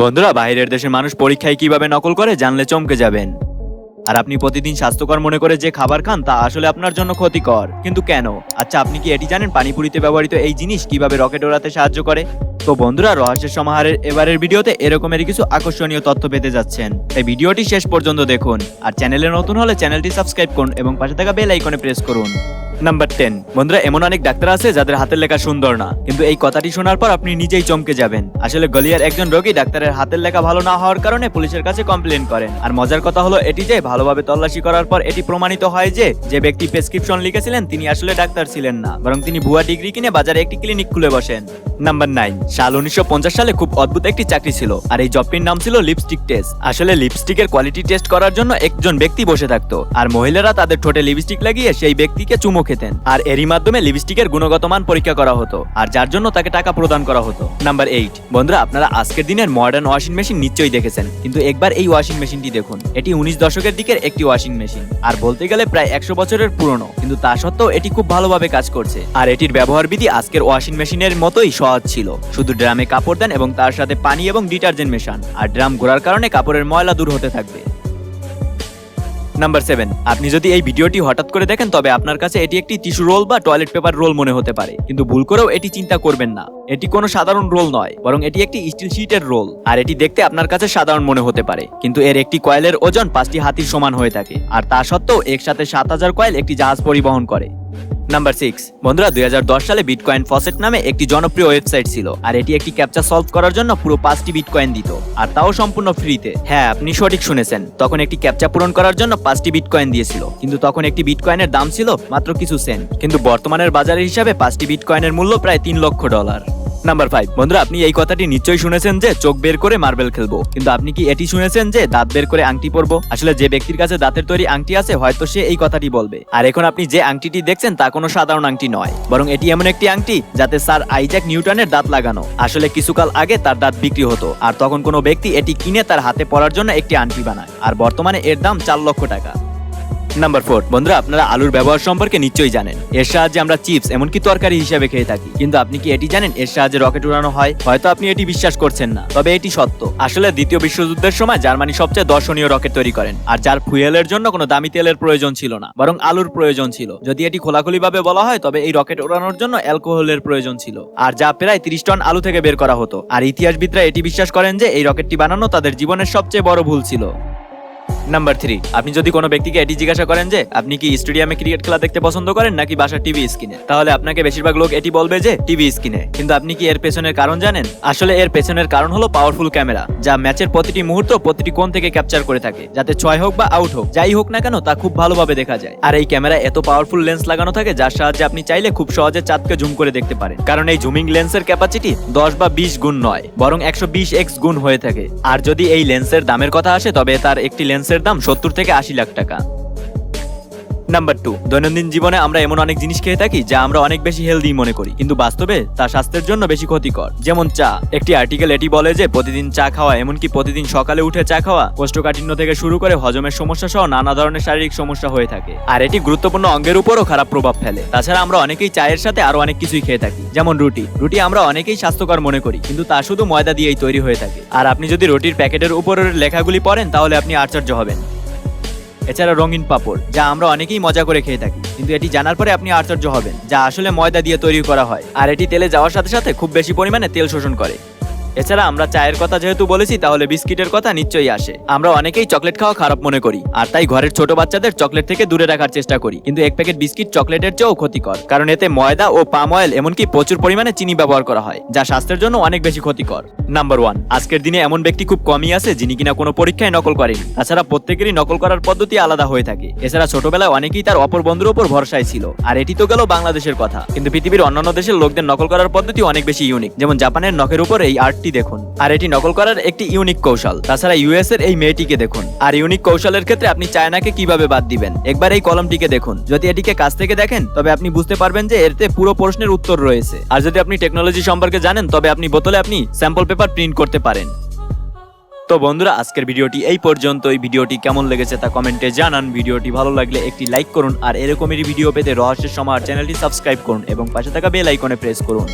বন্ধুরা, বাইরের দেশের মানুষ পরীক্ষায় কীভাবে নকল করে জানলে চমকে যাবেন। আর আপনি প্রতিদিন স্বাস্থ্যকর মনে করে যে খাবার খান, তা আসলে আপনার জন্য ক্ষতিকর। কিন্তু কেন? আচ্ছা আপনি কি এটি জানেন? পানিপুরিতে ব্যবহৃত এই জিনিস কীভাবে রকেট ওড়াতে সাহায্য করে? তো বন্ধুরা, রহস্যের সমাহারের এবারের ভিডিওতে এরকমেরই কিছু আকর্ষণীয় তথ্য পেতে যাচ্ছেন। তাই ভিডিওটি শেষ পর্যন্ত দেখুন। আর চ্যানেলে নতুন হলে চ্যানেলটি সাবস্ক্রাইব করুন এবং পাশে থাকা বেল আইকনে প্রেস করুন। নাম্বার টেন বন্ধুরা, এমন অনেক ডাক্তার আছে যাদের হাতের লেখা সুন্দর না, কিন্তু এই কথাটি শোনার পর আপনি নিজেই চমকে যাবেন। আসলে গলিয়ার একজন রোগী ডাক্তারের হাতের লেখা ভালো না হওয়ার কারণে পুলিশের কাছে কমপ্লেন করেন। আর মজার কথা হলো এটি যে, ভালোভাবে তল্লাশি করার পর এটি প্রমাণিত হয় যে যে ব্যক্তি প্রেসক্রিপশন লিখেছিলেন, তিনি আসলে ডাক্তার ছিলেন না, বরং তিনি ভুয়া ডিগ্রি কিনে বাজারে একটি ক্লিনিক খুলে বসেন। নাম্বার নাইন সাল উনিশশো পঞ্চাশ সালে খুব অদ্ভুত একটি চাকরি ছিল, আর এই জবটির নাম ছিল লিপস্টিক টেস্ট আসলে লিপস্টিকের কোয়ালিটি টেস্ট করার জন্য একজন ব্যক্তি বসে থাকতো, আর মহিলারা তাদের ঠোঁটে লিপস্টিক লাগিয়ে সেই ব্যক্তিকে চুমো খেতেন আর এরই মাধ্যমে লিপস্টিকের গুণগত মান পরীক্ষা করা হতো, আর যার জন্য তাকে টাকা প্রদান করা হতো। Number eight. বন্ধুরা, আপনারা আজকের দিনের মডার্ন ওয়াশিং মেশিন নিশ্চয়ই দেখেছেন, কিন্তু একবার এই ওয়াশিং মেশিনটি দেখুন। এটি উনিশ দশকের দিকের একটি ওয়াশিং মেশিন আর বলতে গেলে প্রায় একশো বছরের পুরনো, কিন্তু তা সত্ত্বেও এটি খুব ভালোভাবে কাজ করছে। আর এটির ব্যবহার বিধি আজকের ওয়াশিং মেশিনের মতোই সহজ ছিল। শুধু ড্রামে কাপড় দেন এবং তার সাথে পানি এবং ডিটারজেন্ট মেশান, আর ড্রাম ঘোরার কারণে কাপড়ের ময়লা দূর হতে থাকবে। নাম্বার সেভেন আপনি যদি এই ভিডিওটি হঠাৎ করে দেখেন, তবে আপনার কাছে এটি একটি টিস্যু রোল বা টয়লেট পেপার রোল মনে হতে পারে। কিন্তু ভুল করেও এটি চিন্তা করবেন না। এটি কোনো সাধারণ রোল নয়, বরং এটি একটি স্টিল শিটের রোল আর এটি দেখতে আপনার কাছে সাধারণ মনে হতে পারে, কিন্তু এর একটি কয়েলের ওজন পাঁচটি হাতির সমান হয়ে থাকে। আর তা সত্ত্বেও একসাথে সাত হাজার কয়েল একটি জাহাজ পরিবহন করে। নাম্বার সিক্স বন্ধুরা, দুই সালে বিটকয়েন ফসেট নামে একটি জনপ্রিয় ওয়েবসাইট ছিল আর এটি একটি ক্যাপচা সলভ করার জন্য পুরো পাঁচটি বিটকয়েন দিত আর তাও সম্পূর্ণ ফ্রিতে হ্যাঁ আপনি সঠিক শুনেছেন। তখন একটি ক্যাপচা পূরণ করার জন্য পাঁচটি বিটকয়েন দিয়েছিল। কিন্তু তখন একটি বিটকয়েনের দাম ছিল মাত্র কিছু সেন্ট কিন্তু বর্তমানের বাজারের হিসাবে পাঁচটি বিটকয়েনের মূল্য প্রায় তিন লক্ষ ডলার নাম্বার ফাইভ বন্ধুরা, আপনি এই কথাটি নিশ্চয়ই শুনেছেন যে চোখ বের করে মার্বেল খেলব। কিন্তু আপনি কি এটি শুনেছেন যে দাঁত বের করে আংটি পরবো? আসলে যে ব্যক্তির কাছে দাঁতের তৈরি আংটি আছে, হয়তো সে এই কথাটি বলবে। আর এখন আপনি যে আংটিটি দেখছেন, তা কোনো সাধারণ আংটি নয়। বরং এটি এমন একটি আংটি যাতে স্যার আইজ্যাক নিউটনের দাঁত লাগানো। আসলে কিছুকাল আগে তার দাঁত বিক্রি হতো, আর তখন কোনো ব্যক্তি এটি কিনে তার হাতে পরার জন্য একটি আংটি বানায়। আর বর্তমানে এর দাম চার লক্ষ টাকা। নাম্বার ফোর বন্ধুরা, আপনারা আলুর ব্যবহার সম্পর্কে নিশ্চয়ই জানেন। এর সাহায্যে আমরা চিপস, এমনকি তরকারি হিসেবে খেয়ে থাকি। কিন্তু আপনি কি এটি জানেন? এর সাহায্যে রকেট উড়ানো হয়। হয়তো আপনি এটি বিশ্বাস করছেন না, তবে এটি সত্য। আসলে দ্বিতীয় বিশ্বযুদ্ধের সময় জার্মানি সবচেয়ে দর্শনীয় রকেট তৈরি করেন, আর যার ফুয়েলের জন্য কোনো দামি তেলের প্রয়োজন ছিল না, বরং আলুর প্রয়োজন ছিল। যদি এটি খোলাখুলি ভাবে বলা হয়, তবে এই রকেট ওড়ানোর জন্য অ্যালকোহলের প্রয়োজন ছিল, আর যা প্রায় তিরিশ টন আলু থেকে বের করা হতো। আর ইতিহাসবিদরা এটি বিশ্বাস করেন যে, এই রকেটটি বানানো তাদের জীবনের সবচেয়ে বড় ভুল ছিল। নাম্বার থ্রি আপনি যদি কোনো ব্যক্তিকে এটি জিজ্ঞাসা করেন যে, আপনি কি স্টেডিয়ামে ক্রিকেট খেলা দেখতে পছন্দ করেন নাকি বাসার টিভি স্ক্রিনে? তাহলে আপনাকে বেশিরভাগ লোক এটি বলবে যে, টিভি স্ক্রিনে। কিন্তু আপনি কি এর পেছনের কারণ জানেন? আসলে এর পেছনের কারণ হলো পাওয়ারফুল ক্যামেরা যা ম্যাচের প্রতিটি মুহূর্ত প্রতিটি কোণ থেকে ক্যাপচার করে থাকে, যাতে ছয় হোক বা আউট হোক, যাই হোক না কেন তা খুব ভালোভাবে দেখা যায়। আর এই ক্যামেরা এত পাওয়ারফুল লেন্স লাগানো থাকে, যার সাহায্যে আপনি চাইলে খুব সহজে চাঁদকে জুম করে দেখতে পারেন। কারণ এই জুমিং লেন্সের ক্যাপাসিটি দশ বা বিশ গুণ নয়, বরং একশো বিশ এক্স গুণ হয়ে থাকে। আর যদি এই লেন্সের দামের কথা আসে, তবে তার একটি লেন্সের দাম সত্তর থেকে আশি লাখ টাকা। নাম্বার টু দৈনন্দিন জীবনে আমরা এমন অনেক জিনিস খেয়ে থাকি যা আমরা অনেক বেশি হেলদি মনে করি। কিন্তু বাস্তবে তা স্বাস্থ্যের জন্য বেশি ক্ষতিকর। যেমন চা। একটি আর্টিকেল এটি বলে যে, প্রতিদিন চা খাওয়া এমনকি প্রতিদিন সকালে উঠে চা খাওয়া কোষ্ঠকাঠিন্য থেকে শুরু করে হজমের সমস্যা সহ নানা ধরনের শারীরিক সমস্যা হয়ে থাকে। আর এটি গুরুত্বপূর্ণ অঙ্গের উপরও খারাপ প্রভাব ফেলে। তাছাড়া আমরা অনেকেই চায়ের সাথে আরও অনেক কিছুই খেয়ে থাকি। যেমন রুটি। রুটি আমরা অনেকেই স্বাস্থ্যকর মনে করি, কিন্তু তা শুধু ময়দা দিয়েই তৈরি হয়ে থাকে। আর আপনি যদি রুটির প্যাকেটের উপরের লেখাগুলি পড়েন, তাহলে আপনি আশ্চর্য হবেন। এছাড়া রঙিন পাপড়, যা আমরা অনেকেই মজা করে খেয়ে থাকি। কিন্তু এটি জানার পরে আপনি আশ্চর্য হবেন, যা আসলে ময়দা দিয়ে তৈরি করা হয়। আর এটি তেলে যাওয়ার সাথে সাথে খুব বেশি পরিমাণে তেল শোষণ করে। এছাড়া আমরা চায়ের কথা যেহেতু বলেছি, তাহলে বিস্কিটের কথা নিশ্চয়ই আসে। আমরা অনেকেই চকলেট খাওয়া খারাপ মনে করি, আর তাই ঘরের ছোট বাচ্চাদের চকলেট থেকে দূরে রাখার চেষ্টা করি। কিন্তু এক প্যাকেট বিস্কিট চকলেটের চেয়েও ক্ষতিকর, কারণ এতে ময়দা ও পাম অয়েল, এমনকি প্রচুর পরিমাণে চিনি ব্যবহার করা হয়, যা স্বাস্থ্যের জন্য অনেক বেশি ক্ষতিকর। নাম্বার ওয়ান, আজকের দিনে এমন ব্যক্তি খুব কমই আছে, যিনি কিনা কোনো পরীক্ষায় নকল করেনি। তাছাড়া প্রত্যেকেরই নকল করার পদ্ধতি আলাদা হয়ে থাকে। এছাড়া ছোটবেলায় অনেকেই তার অপর বন্ধুর উপর ভরসায় ছিল, আর এটি তো গেল বাংলাদেশের কথা। কিন্তু পৃথিবীর অন্যান্য দেশের লোকদের নকল করার পদ্ধতি অনেক বেশি ইউনিক যেমন জাপানের নখের উপর এই আর্টটি দেখুন। আর এটি নকল করার একটি ইউনিক কৌশল। তাছাড়া ইউএস এর এই মেয়েটিকে দেখুন। আর ইউনিক কৌশলের ক্ষেত্রে আপনি চায়নাকে কীভাবে বাদ দিবেন? একবার এই কলমটিকে দেখুন। যদি এটিকে কাছ থেকে দেখেন, তবে আপনি বুঝতে পারবেন যে এতে পুরো প্রশ্নের উত্তর রয়েছে। আর যদি আপনি টেকনোলজি সম্পর্কে জানেন, তবে আপনি বোতলে আপনি স্যাম্পল পেপার প্রিন্ট করতে পারেন। তো বন্ধুরা, আজকের ভিডিওটি এই পর্যন্ত এই ভিডিওটি কেমন লেগেছে তা কমেন্টে জানান। ভিডিওটি ভালো লাগলে একটি লাইক করুন। আর এরকমেরই ভিডিও পেতে রহস্যের সমাহার চ্যানেলটি সাবস্ক্রাইব করুন এবং পাশে থাকা বেল আইকনে প্রেস করুন।